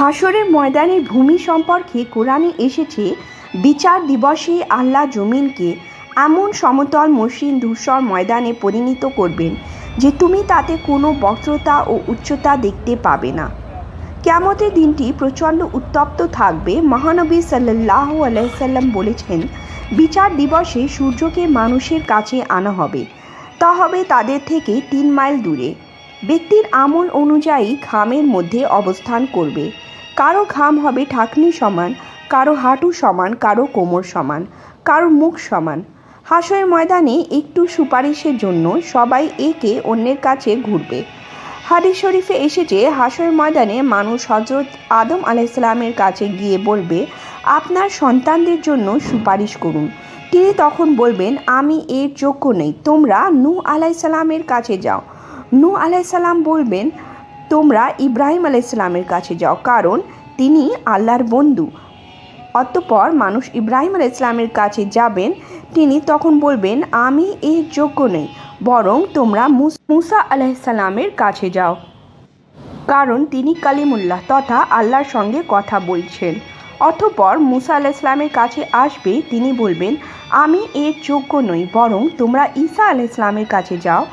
হাসরের ময়দানের ভূমি সম্পর্কে কোরআনে এসেছে, বিচার দিবসে আল্লাহ জমিনকে এমন সমতল মসৃণ ধূসর ময়দানে পরিণত করবেন, যে তুমি তাতে কোনো বক্রতা ও উচ্চতা দেখতে পাবে না। কেমতের দিনটি প্রচণ্ড উত্তপ্ত থাকবে, মহানবী সাল্লাহ আলাইসাল্লাম বলেছেন, বিচার দিবসে সূর্যকে মানুষের কাছে আনা হবে, তা হবে তাদের থেকে তিন মাইল দূরে। ব্যক্তির আমল অনুযায়ী ঘামের মধ্যে অবস্থান করবে। কারও ঘাম হবে ঢাকনি সমান, কারও হাঁটু সমান, কারও কোমর সমান, কারও মুখ সমান। হাসরের ময়দানে একটু সুপারিশের জন্য সবাই একে অন্যের কাছে ঘুরবে। হাদিস শরীফে এসেছে, হাসরের ময়দানে মানুষ হজরত আদম আলাইসালামের কাছে গিয়ে বলবে, আপনার সন্তানদের জন্য সুপারিশ করুন। তিনি তখন বলবেন, আমি এর যোগ্য নেই, তোমরা নূ আলাইসালামের কাছে যাও। নূ আলাইসাল্লাম বলবেন, তোমরা ইব্রাহিম আলাইসাল্লামের কাছে যাও, কারণ তিনি আল্লাহর বন্ধু। অতঃপর মানুষ ইব্রাহিম আল ইসলামের কাছে যাবেন, তিনি তখন বলবেন, আমি এর যোগ্য নই, বরং তোমরা মুস- মুসা আলাইসাল্লামের কাছে যাও। কারণ তিনি কালিমুল্লাহ তথা আল্লাহর সঙ্গে কথা বলছেন। অতঃপর মুসা আলাহ ইসলামের কাছে আসবে, তিনি বলবেন, আমি এর যোগ্য নই, বরং তোমরা ঈসা আলাহ ইসলামের কাছে যাও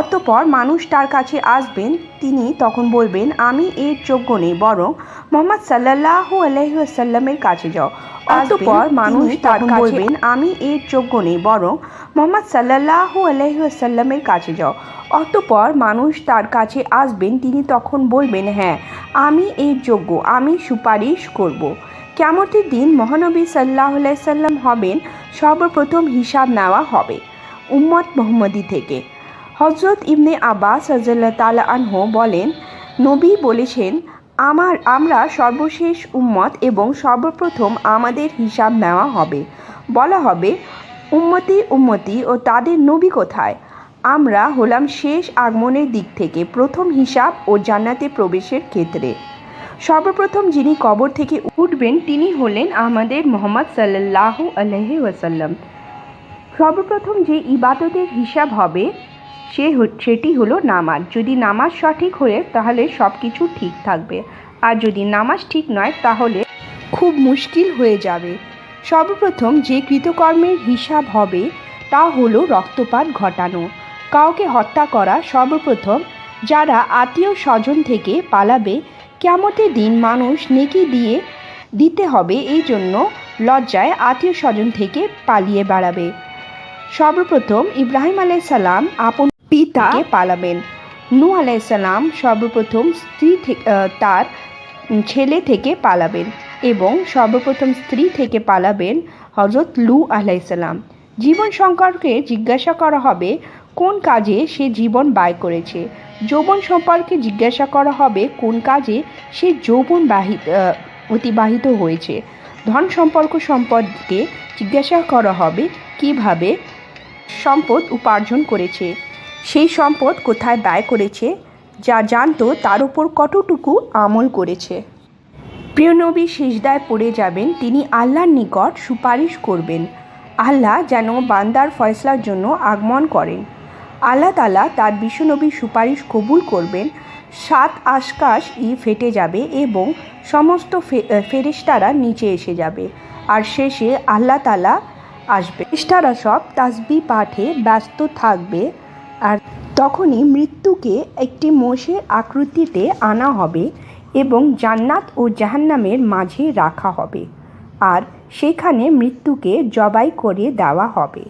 অতঃপর মানুষ তার কাছে আসবেন তিনি তখন বলবেন আমি এর যোগ্য নেই বরং মোহাম্মদ সাল্লাহ আলহিহাসাল্লামের কাছে যাও। অতঃপর মানুষ তার বলবেন আমি এর যোগ্য নেই বরং মোহাম্মদ সাল্লাহ আলহিহাসাল্লামের কাছে যাও। অতঃপর মানুষ তার কাছে আসবেন তিনি তখন বলবেন হ্যাঁ আমি এর যোগ্য আমি সুপারিশ করব। কেমতের দিন মহানবী সাল্লাহ সাল্লাম হবেন সর্বপ্রথম হিসাব নেওয়া হবে উম্মত মোহাম্মদী থেকে। হজরত ইবনে আব্বাস রাজ্লাহ তালা আনহ বলেন, নবী বলেছেন, আমার, আমরা সর্বশেষ উম্মত এবং সর্বপ্রথম আমাদের হিসাব নেওয়া হবে। বলা হবে, উম্মতি উম্মতি ও তাদের নবী কোথায়? আমরা হলাম শেষ আগমনের দিক থেকে প্রথম হিসাব ও জান্নাতে প্রবেশের ক্ষেত্রে। সর্বপ্রথম যিনি কবর থেকে উঠবেন, তিনি হলেন আমাদের মোহাম্মদ সাল্লাহ আলহি ওয়াসাল্লাম। সর্বপ্রথম যে ইবাদতের হিসাব হবে সে সেটি হলো নামাজ। যদি নামাজ সঠিক হয়ে, তাহলে সব কিছু ঠিক থাকবে। আর যদি নামাজ ঠিক নয়, তাহলে খুব মুশকিল হয়ে যাবে। সর্বপ্রথম যে কৃতকর্মের হিসাব হবে, তা হলো রক্তপাত ঘটানো। কাউকে হত্যা করা সর্বপ্রথম, যারা আত্মীয় স্বজন থেকে পালাবে কেমতের দিন মানুষ নেকি দিয়ে দিতে হবে, এই জন্য লজ্জায় আত্মীয় স্বজন থেকে পালিয়ে বেড়াবে। সর্বপ্রথম ইব্রাহিম আলাইসাল্লাম আপন পিতাকে পালাবেন। নু আলাইসাল্লাম সর্বপ্রথম স্ত্রী থেকে তার ছেলে থেকে পালাবেন এবং সর্বপ্রথম স্ত্রী থেকে পালাবেন হজরত লু আলাইসাল্লাম জীবন সম্পর্কে জিজ্ঞাসা করা হবে কোন কাজে সে জীবন ব্যয় করেছে। যৌবন সম্পর্কে জিজ্ঞাসা করা হবে কোন কাজে সে যৌবন বাহিত অতিবাহিত হয়েছে। ধন সম্পর্ক সম্পর্কে জিজ্ঞাসা করা হবে কীভাবে সম্পদ উপার্জন করেছে। সেই সম্পদ কোথায় ব্যয় করেছে যা জানতো তার উপর কতটুকু আমল করেছে। প্রিয় নবী শেষদায় পড়ে যাবেন তিনি আল্লাহর নিকট সুপারিশ করবেন। আল্লাহ যেন বান্দার ফয়সলার জন্য আগমন করেন। আল্লাহ তালা তার বিশ্বনবীর সুপারিশ কবুল করবেন। সাত আশকাশ ই ফেটে যাবে এবং সমস্ত ফে- আহ, নিচে এসে যাবে। আর শেষে আল্লাহ তালা আসবে। ফেরেশতারা সব তাসবি পাঠে ব্যস্ত থাকবে। আর তখনই মৃত্যুকে একটি মোষের আকৃতিতে আনা হবে এবং জান্নাত ও জাহান্নামের মাঝে রাখা হবে। আর সেখানে মৃত্যুকে জবাই করে দেওয়া হবে।